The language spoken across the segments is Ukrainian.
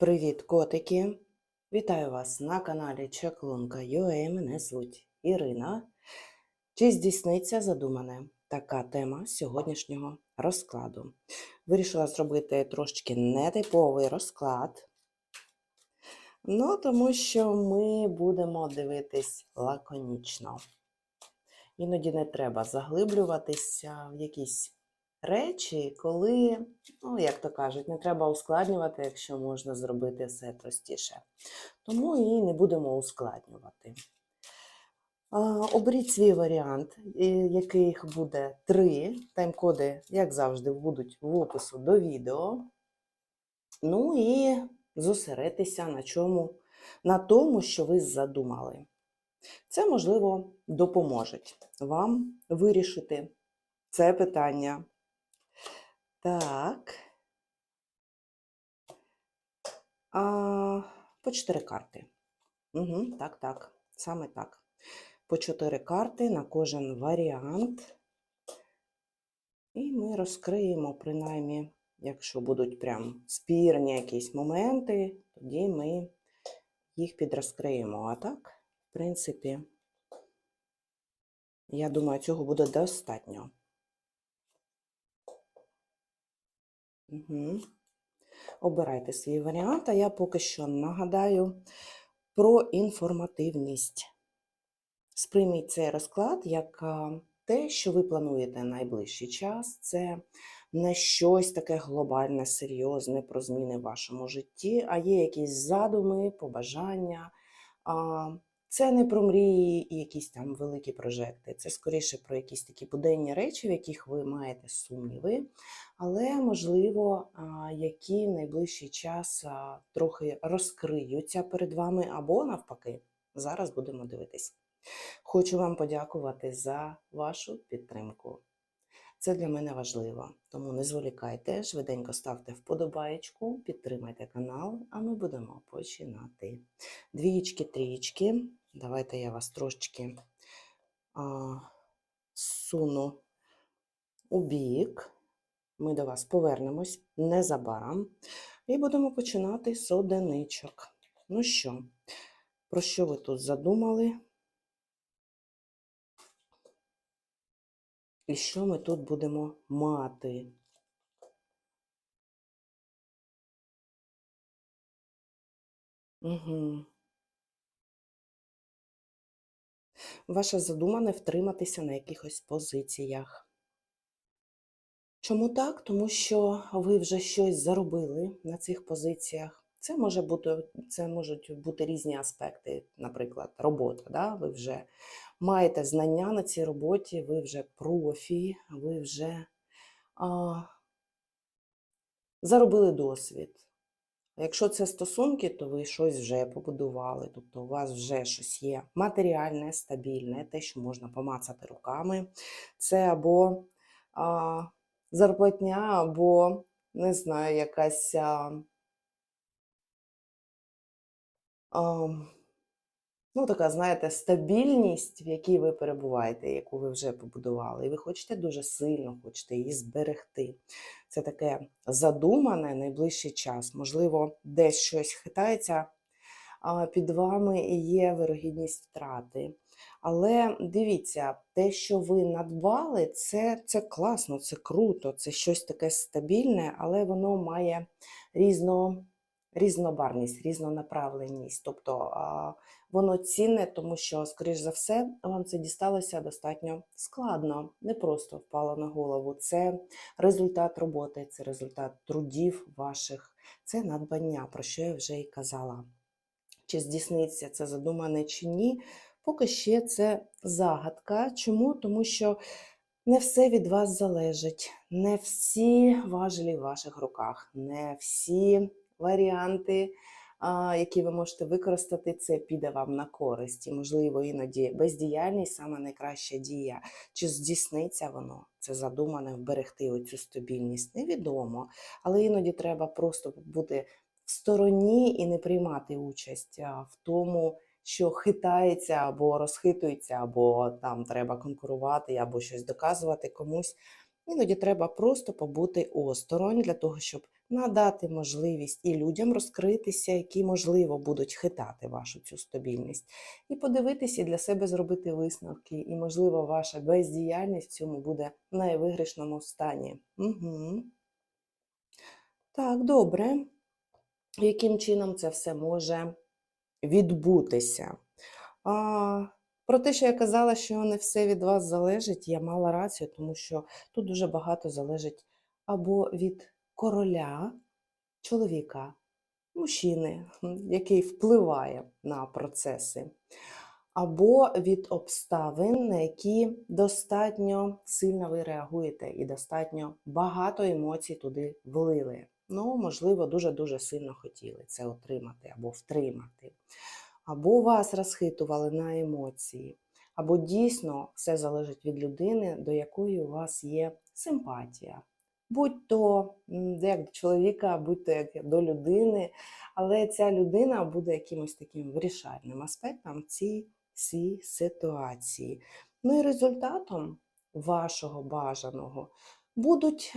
Привіт, котики! Вітаю вас на каналі Чаклунка.ua. Мене звуть Ірина. Чи здійсниться задумане така тема сьогоднішнього розкладу? Вирішила зробити трошки нетиповий розклад. Ну, тому що ми будемо дивитись лаконічно. Іноді не треба заглиблюватися в якісь речі, коли, ну, як то кажуть, не треба ускладнювати, якщо можна зробити все простіше. Тому і не будемо ускладнювати. Оберіть свій варіант, яких буде три. Тайм-коди, як завжди, будуть в опису до відео. Ну і зосередьтеся на чому, на тому, що ви задумали. Це, можливо, допоможе вам вирішити це питання. Так. А, по чотири карти. Угу, так, так, саме так. По чотири карти на кожен варіант. І ми розкриємо, принаймні, якщо будуть прям спірні якісь моменти, тоді ми їх підрозкриємо. А так, в принципі, я думаю, цього буде достатньо. Угу. Обирайте свій варіант, а я поки що нагадаю про інформативність. Сприйміть цей розклад як те, що ви плануєте найближчий час. Це не щось таке глобальне, серйозне про зміни в вашому житті, а є якісь задуми, побажання. Це не про мрії і якісь там великі прожекти. Це скоріше про якісь такі буденні речі, в яких ви маєте сумніви, але, можливо, які в найближчий час трохи розкриються перед вами, або навпаки, зараз будемо дивитись. Хочу вам подякувати за вашу підтримку. Це для мене важливо, тому не зволікайте, швиденько ставте вподобаєчку, підтримайте канал, а ми будемо починати. Двієчки, трієчки. Давайте я вас трошечки а, суну у бік. Ми до вас повернемось незабаром і будемо починати з одиничок. Ну що, про що ви тут задумали? І що ми тут будемо мати? Угу. Ваша задума не втриматися на якихось позиціях. Чому так? Тому що ви вже щось заробили на цих позиціях. Це може бути, це можуть бути різні аспекти, наприклад, робота. Да? Ви вже маєте знання на цій роботі, ви вже профі, ви вже а, заробили досвід. Якщо це стосунки, то ви щось вже побудували, тобто у вас вже щось є матеріальне, стабільне, те, що можна помацати руками. Це або а, зарплатня, або, не знаю, якась. А, а, ну, така, знаєте, стабільність, в якій ви перебуваєте, яку ви вже побудували. І ви хочете дуже сильно, хочете її зберегти. Це таке задумане найближчий час. Можливо, десь щось хитається під вами є вирогідність втрати. Але дивіться, те, що ви надбали, це, це класно, це круто, це щось таке стабільне, але воно має різно, різнобарність, різнонаправленість. Тобто воно цінне, тому що, скоріш за все, вам це дісталося достатньо складно, не просто впало на голову. Це результат роботи, це результат трудів ваших, це надбання, про що я вже і казала. Чи здійсниться це задумане чи ні, поки ще це загадка. Чому? Тому що не все від вас залежить, не всі важелі в ваших руках, не всі варіанти, які ви можете використати, це піде вам на користь. І, можливо, іноді бездіяльність саме найкраща дія. Чи здійсниться воно? Це задумане вберегти оцю стабільність? Невідомо. Але іноді треба просто бути стороні і не приймати участь в тому, що хитається або розхитується, або там треба конкурувати, або щось доказувати комусь. Іноді треба просто побути осторонь для того, щоб надати можливість і людям розкритися, які, можливо, будуть хитати вашу цю стабільність, і подивитися і для себе зробити висновки. І, можливо, ваша бездіяльність в цьому буде в найвиграшному стані. Угу. Так, добре. Яким чином це все може відбутися? А, про те, що я казала, що не все від вас залежить, я мала рацію, тому що тут дуже багато залежить або від короля, чоловіка, мужчини, який впливає на процеси, або від обставин, на які достатньо сильно ви реагуєте, і достатньо багато емоцій туди влили. Ну, можливо, дуже-дуже сильно хотіли це отримати або втримати або вас розхитували на емоції, або дійсно все залежить від людини, до якої у вас є симпатія. Будь то як до чоловіка, будь то як до людини, але ця людина буде якимось таким вирішальним аспектом цій всій ситуації. Ну і результатом вашого бажаного будуть,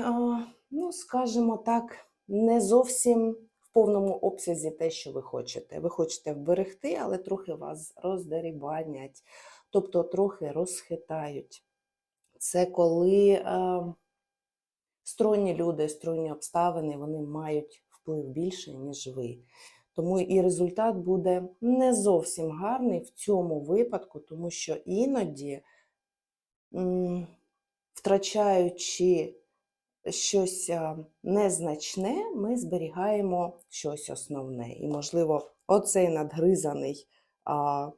ну, скажімо так, не зовсім в повному обсязі те, що ви хочете. Ви хочете вберегти, але трохи вас роздерибанять, тобто трохи розхитають. Це коли е, сторонні люди, сторонні обставини, вони мають вплив більше, ніж ви. Тому і результат буде не зовсім гарний в цьому випадку, тому що іноді, втрачаючи щось незначне, ми зберігаємо щось основне. І, можливо, оцей надгризаний а,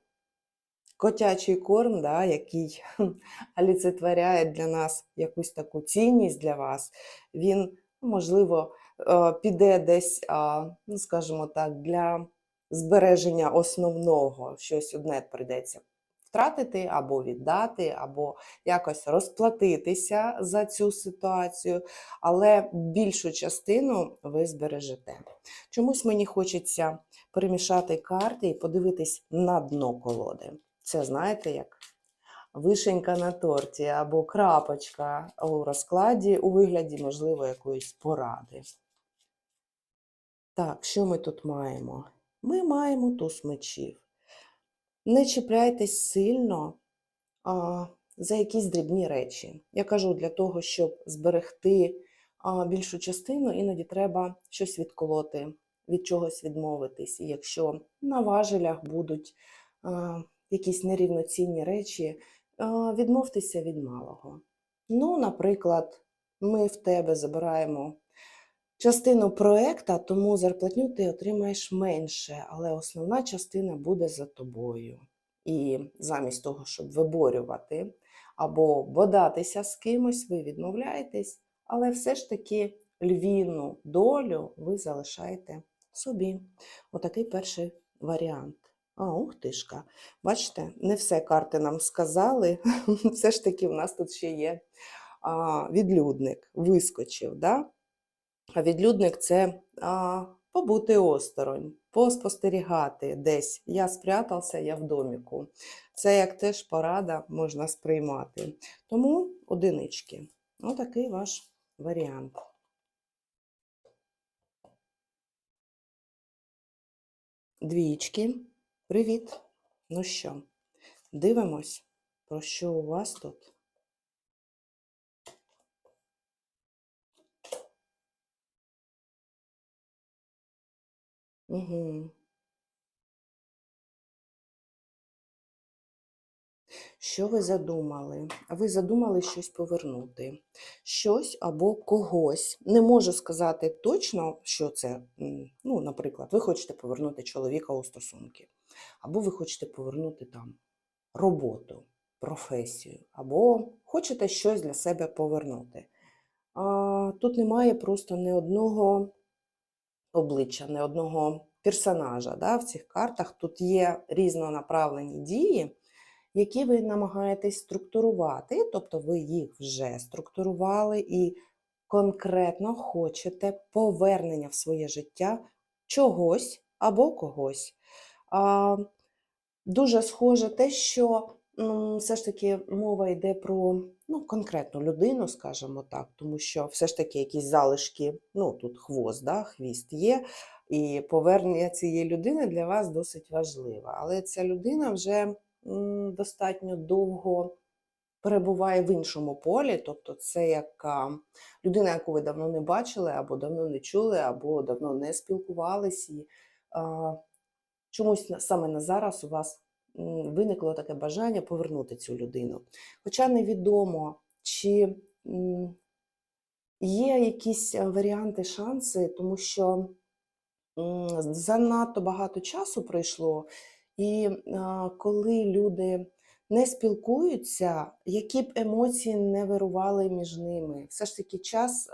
котячий корм, да, який олицетворяє для нас якусь таку цінність для вас, він, можливо, е, піде десь, ну, скажімо так, для збереження основного, щось одне прийдеться втратити або віддати, або якось розплатитися за цю ситуацію, але більшу частину ви збережете. Чомусь мені хочеться перемішати карти і подивитись на дно колоди. Це знаєте, як вишенька на торті або крапочка у розкладі у вигляді, можливо, якоїсь поради. Так, що ми тут маємо? Ми маємо туз мечів. Не чіпляйтесь сильно а, за якісь дрібні речі. Я кажу, для того, щоб зберегти а, більшу частину, іноді треба щось відколоти, від чогось відмовитись. І якщо на важелях будуть а, якісь нерівноцінні речі, а, відмовтеся від малого. Ну, наприклад, ми в тебе забираємо частину проекта, тому зарплатню ти отримаєш менше, але основна частина буде за тобою. І замість того, щоб виборювати або бодатися з кимось, ви відмовляєтесь, але все ж таки львівну долю ви залишаєте собі. Отакий перший варіант. А, ух тишка. Бачите, не все карти нам сказали. Все ж таки, в нас тут ще є а, відлюдник, вискочив. Да? А відлюдник це а, побути осторонь, поспостерігати десь. Я спрятався, я в доміку. Це як теж порада можна сприймати. Тому одинички. Отакий ваш варіант. Двічки. Привіт. Ну що, дивимось, про що у вас тут? Угу. Що ви задумали? Ви задумали щось повернути, щось або когось. Не можу сказати точно, що це. Ну, наприклад, ви хочете повернути чоловіка у стосунки, або ви хочете повернути там роботу, професію, або хочете щось для себе повернути. А, тут немає просто ні одного обличчя, не одного персонажа да, в цих картах. Тут є різнонаправлені дії, які ви намагаєтесь структурувати, тобто ви їх вже структурували і конкретно хочете повернення в своє життя чогось або когось. А, Дуже схоже те, що все ж таки мова йде про ну, конкретну людину, скажімо так, тому що все ж таки якісь залишки, ну тут хвост, да, хвіст є, і повернення цієї людини для вас досить важливе. Але ця людина вже достатньо довго перебуває в іншому полі, тобто це як людина, яку ви давно не бачили, або давно не чули, або давно не спілкувались. І а, чомусь саме на зараз у вас виникло таке бажання повернути цю людину. Хоча невідомо, чи є якісь е, варіанти, шанси, тому що занадто багато часу пройшло, і коли люди не спілкуються, які б емоції не вирували між ними, все ж таки час,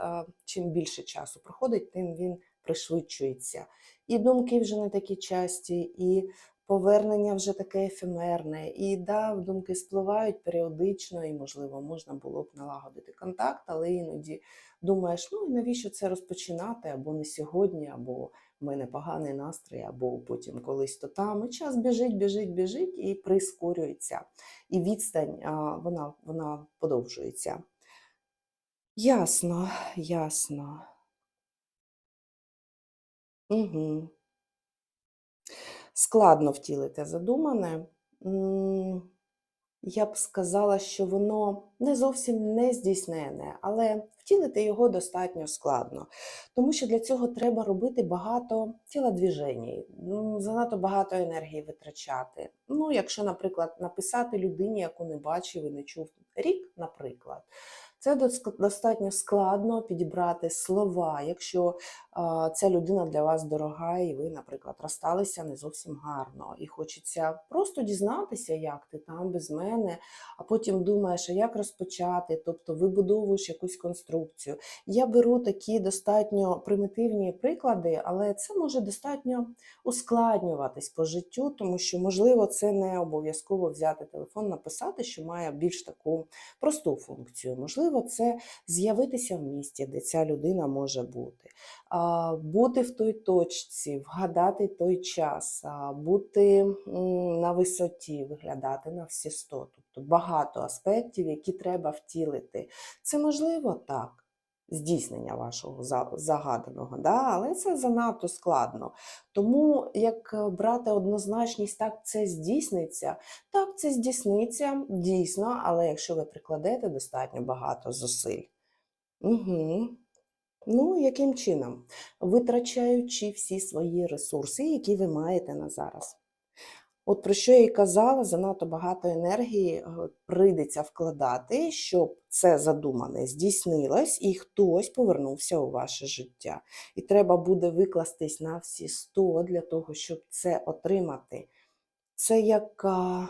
чим більше часу проходить, тим він пришвидшується. І думки вже не такі часті, і повернення вже таке ефемерне. І да, думки спливають періодично, і, можливо, можна було б налагодити контакт, але іноді думаєш, ну і навіщо це розпочинати, або не сьогодні, або в мене поганий настрій, або потім колись то там. І час біжить, біжить, біжить і прискорюється. І відстань вона, вона подовжується. Ясно, ясно. Угу. Складно втілити задумане. Я б сказала, що воно не зовсім не здійснене, але втілити його достатньо складно, тому що для цього треба робити багато тілодвіжень, занадто багато енергії витрачати. Ну, якщо, наприклад, написати людині, яку не бачив і не чув рік, наприклад, це достатньо складно підібрати слова, якщо ця людина для вас дорога, і ви, наприклад, розсталися не зовсім гарно, і хочеться просто дізнатися, як ти там без мене, а потім думаєш, а як розпочати, тобто вибудовуєш якусь конструкцію. Я беру такі достатньо примітивні приклади, але це може достатньо ускладнюватись по життю, тому що, можливо, це не обов'язково взяти телефон, написати, що має більш таку просту функцію. Можливо, це з'явитися в місті, де ця людина може бути бути в той точці, вгадати той час, бути на висоті, виглядати на всі 100. Тобто багато аспектів, які треба втілити. Це можливо так. Здійснення вашого загаданого, да? але це занадто складно. Тому як брати однозначність, так це здійсниться, так це здійсниться дійсно, але якщо ви прикладете достатньо багато зусиль. Угу. Ну, яким чином? Витрачаючи всі свої ресурси, які ви маєте на зараз. От про що я і казала, занадто багато енергії е, прийдеться вкладати, щоб це задумане здійснилось і хтось повернувся у ваше життя. І треба буде викластись на всі 100 для того, щоб це отримати. Це як а,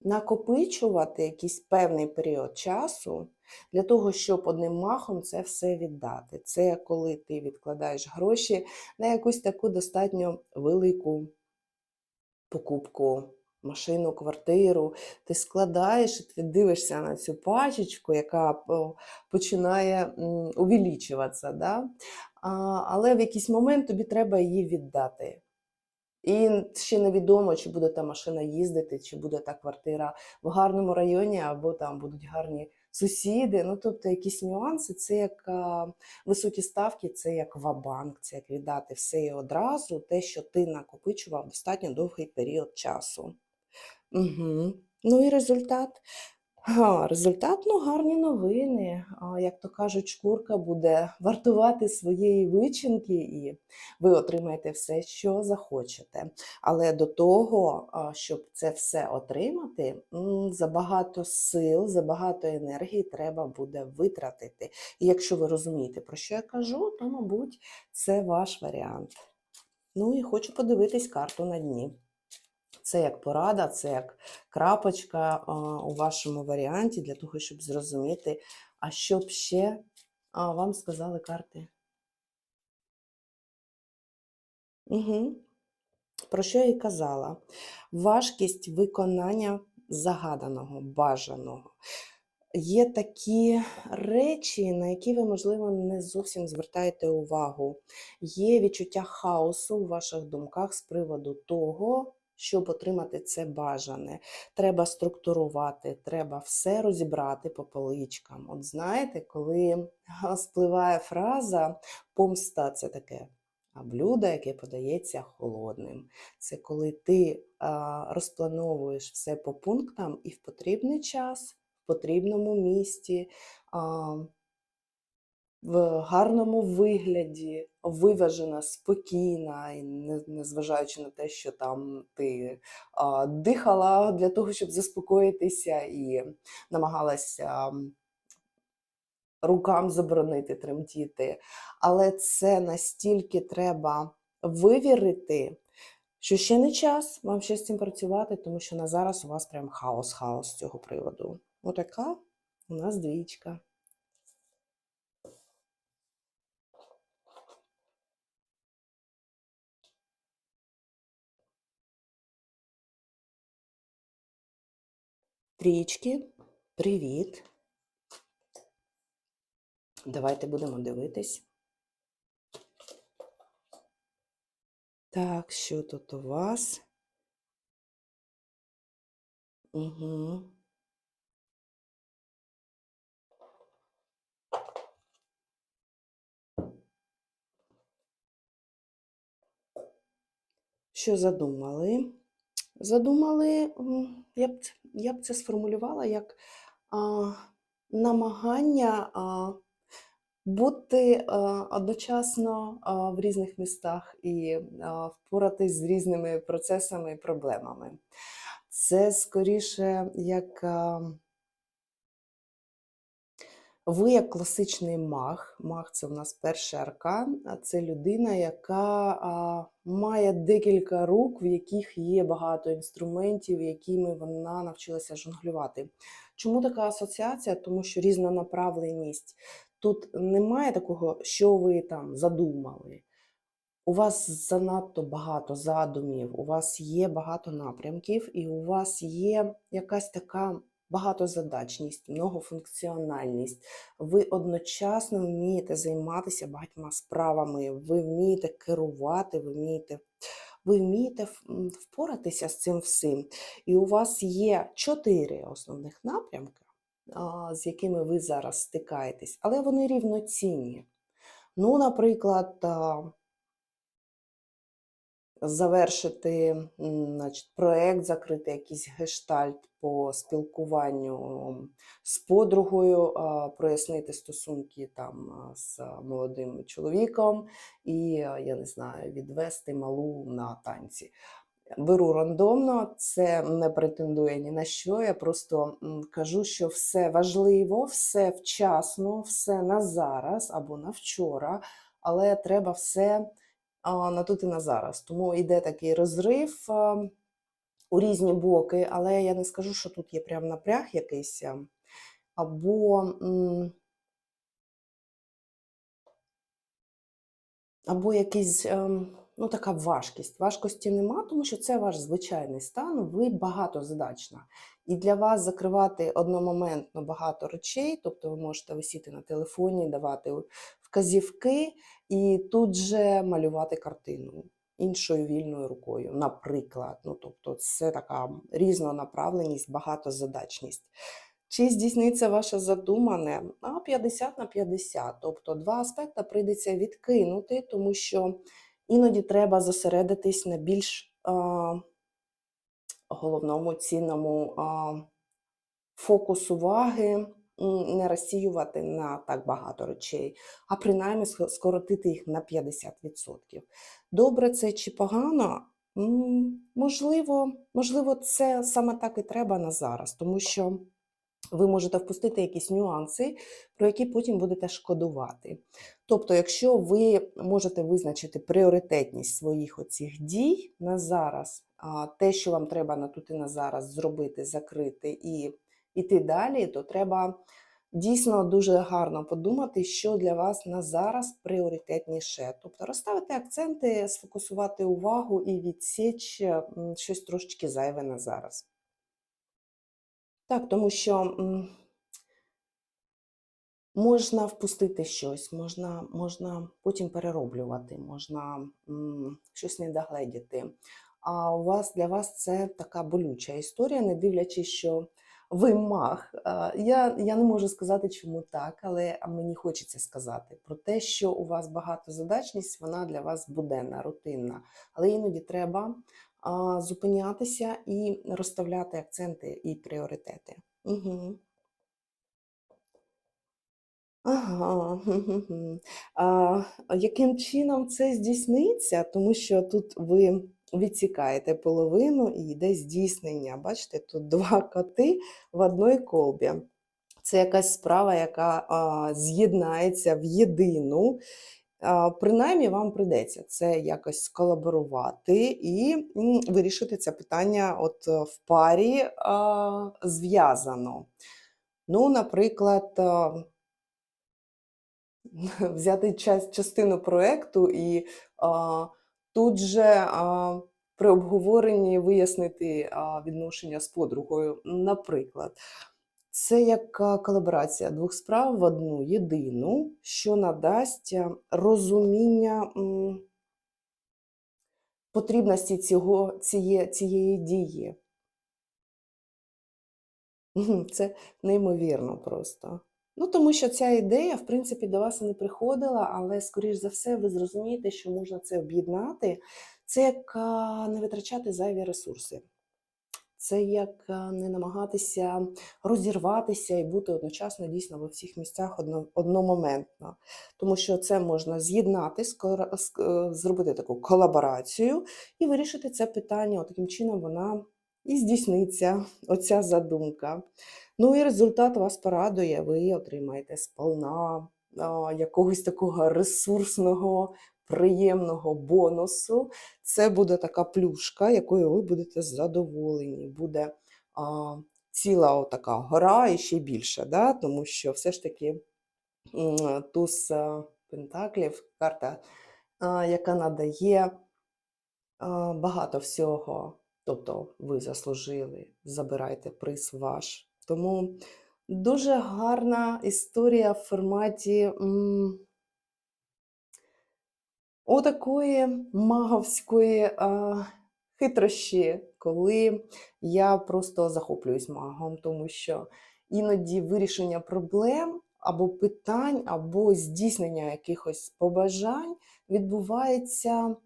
накопичувати якийсь певний період часу для того, щоб одним махом це все віддати. Це коли ти відкладаєш гроші на якусь таку достатньо велику покупку, машину, квартиру, ти складаєш, ти дивишся на цю пачечку, яка починає м, увеличуватися. Да? Але в якийсь момент тобі треба її віддати. І ще невідомо, чи буде та машина їздити, чи буде та квартира в гарному районі, або там будуть гарні сусіди. Ну, тобто якісь нюанси, це як а, високі ставки, це як ва-банк, це як віддати все і одразу, те, що ти накопичував достатньо довгий період часу. Угу. Ну і результат. Га, результат, ну, гарні новини. Як то кажуть, шкурка буде вартувати своєї вичинки, і ви отримаєте все, що захочете. Але до того, щоб це все отримати, забагато сил, забагато енергії треба буде витратити. І якщо ви розумієте, про що я кажу, то, мабуть, це ваш варіант. Ну і хочу подивитись карту на дні. Це як порада, це як крапочка у вашому варіанті для того, щоб зрозуміти, а що б ще вам сказали карти. Угу. Про що я і казала? Важкість виконання загаданого, бажаного. Є такі речі, на які ви, можливо, не зовсім звертаєте увагу. Є відчуття хаосу у ваших думках з приводу того, щоб отримати це бажане. Треба структурувати, треба все розібрати по поличкам. От знаєте, коли спливає фраза помста це таке блюдо, яке подається холодним. Це коли ти розплановуєш все по пунктам і в потрібний час, в потрібному місці, а, в гарному вигляді, виважена, спокійна, і не- незважаючи на те, що там ти а, дихала для того, щоб заспокоїтися, і намагалася рукам заборонити тремтіти. Але це настільки треба вивірити, що ще не час вам ще з цим працювати, тому що на зараз у вас прям хаос-хаос з цього приводу. Отака у нас двічка. Трічки, привіт. Давайте будемо дивитись. Так, що тут у вас? Угу. Що задумали? Задумали, я б, я б це сформулювала як а, намагання а, бути а, одночасно а, в різних містах і а, впоратись з різними процесами і проблемами. Це скоріше як. а, Ви як класичний маг, маг це в нас перший аркан, а це людина, яка а, має декілька рук, в яких є багато інструментів, якими вона навчилася жонглювати. Чому така асоціація? Тому що різна направленість. Тут немає такого, що ви там задумали. У вас занадто багато задумів, у вас є багато напрямків, і у вас є якась така багатозадачність, многофункціональність. Ви одночасно вмієте займатися багатьма справами, ви вмієте керувати, ви вмієте, ви вмієте впоратися з цим всім. І у вас є чотири основних напрямки, з якими ви зараз стикаєтесь, але вони рівноцінні. Ну, наприклад, завершити значить, проект, закрити якийсь гештальт по спілкуванню з подругою, прояснити стосунки там з молодим чоловіком і, я не знаю, відвести малу на танці. Беру рандомно, це не претендує ні на що. Я просто кажу, що все важливо, все вчасно, все на зараз або на вчора, але треба все на тут і на зараз. Тому йде такий розрив у різні боки, але я не скажу, що тут є прям напряг якийсь, або, або якийсь, ем, ну, така важкість. Важкості нема, тому що це ваш звичайний стан, ви багатозадачна. І для вас закривати одномоментно багато речей, тобто ви можете висіти на телефоні, давати вказівки і тут же малювати картину іншою вільною рукою, наприклад. Ну, тобто, це така різнонаправленість, багатозадачність. Чи здійсниться ваше задумане? А 50 на 50. Тобто два аспекти прийдеться відкинути, тому що іноді треба зосередитись на більш а, головному цінному а, фокус уваги, не розсіювати на так багато речей, а принаймні ск- скоротити їх на 50%. Добре це чи погано? Можливо, можливо, це саме так і треба на зараз, тому що ви можете впустити якісь нюанси, про які потім будете шкодувати. Тобто, якщо ви можете визначити пріоритетність своїх оцих дій на зараз, те, що вам треба на тут і на зараз зробити, закрити і йти далі, то треба дійсно дуже гарно подумати, що для вас на зараз пріоритетніше. Тобто розставити акценти, сфокусувати увагу і відсіч щось трошечки зайве на зараз. Так, тому що можна впустити щось, можна, можна потім перероблювати, можна м, щось не догледіти. а у вас для вас це така болюча історія, не дивлячись, що ви маг. А, Я, я не можу сказати, чому так, але мені хочеться сказати про те, що у вас багатозадачність, вона для вас буденна, рутинна. Але іноді треба зупинятися і розставляти акценти і пріоритети. Угу. Ага. А, яким чином це здійсниться? Тому що тут ви відсікаєте половину і йде здійснення. Бачите, тут два коти в одній колбі. Це якась справа, яка з'єднається в єдину. А, принаймні вам прийдеться це якось сколаборувати і вирішити це питання от в парі зв'язано. Ну, наприклад, а, взяти час, частину проекту і а, тут же при обговоренні вияснити відношення з подругою. Наприклад, це як колаборація двох справ в одну єдину, що надасть розуміння потрібності цього, цієї, цієї дії. Це неймовірно просто. Ну, тому що ця ідея, в принципі, до вас не приходила, але, скоріш за все, ви зрозумієте, що можна це об'єднати. Це як не витрачати зайві ресурси. Це як не намагатися розірватися і бути одночасно дійсно во всіх місцях одно, одномоментно. Тому що це можна з'єднати, е, зробити таку колаборацію і вирішити це питання. От таким чином вона і здійсниться, оця задумка. Ну і результат вас порадує, ви отримаєте сповна якогось такого ресурсного, приємного бонусу. Це буде така плюшка, якою ви будете задоволені. Буде а, ціла така гора і ще більше, да? тому що все ж таки туз пентаклів, карта, а, яка надає а, багато всього. Тобто ви заслужили, забирайте приз ваш. Тому дуже гарна історія в форматі м, отакої маговської а, хитрощі, коли я просто захоплююсь магом, тому що іноді вирішення проблем або питань, або здійснення якихось побажань відбувається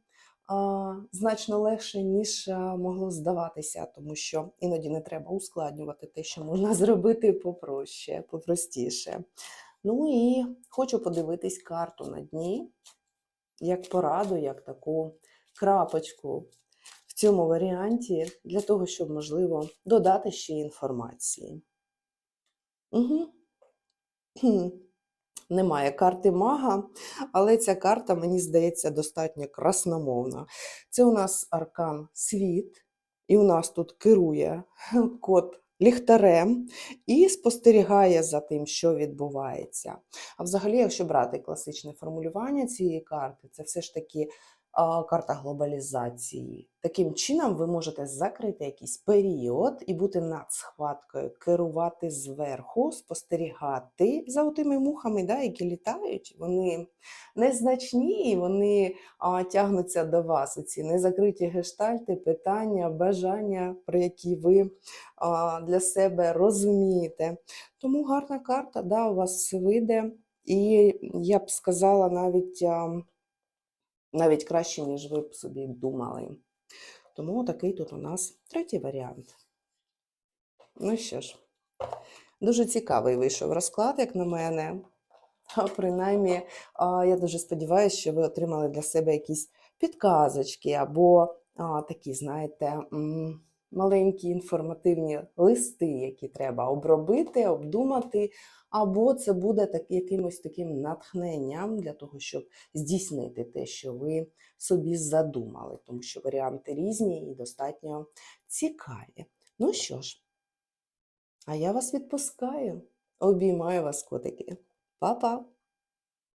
значно легше, ніж могло здаватися, тому що іноді не треба ускладнювати те, що можна зробити попроще, попростіше. Ну і хочу подивитись карту на дні, як пораду, як таку крапочку в цьому варіанті, для того, щоб, можливо, додати ще інформації. Угу. Немає карти мага, але ця карта, мені здається, достатньо красномовна. Це у нас аркан світ, і у нас тут керує кот ліхтарем і спостерігає за тим, що відбувається. А взагалі, якщо брати класичне формулювання цієї карти, це все ж таки карта глобалізації. Таким чином, ви можете закрити якийсь період і бути над схваткою, керувати зверху, спостерігати за тими мухами, да, які літають. Вони незначні, вони а, тягнуться до вас. Оці незакриті гештальти, питання, бажання, про які ви а, для себе розумієте. Тому гарна карта, да, у вас вийде. І я б сказала навіть. Навіть краще, ніж ви б собі думали. Тому такий тут у нас третій варіант. Ну що ж, дуже цікавий вийшов розклад, як на мене. Принаймні, я дуже сподіваюся, що ви отримали для себе якісь підказочки або такі, знаєте, маленькі інформативні листи, які треба обробити, обдумати, або це буде так, якимось таким натхненням для того, щоб здійснити те, що ви собі задумали, тому що варіанти різні і достатньо цікаві. Ну що ж, а я вас відпускаю, обіймаю вас, котики. Па-па!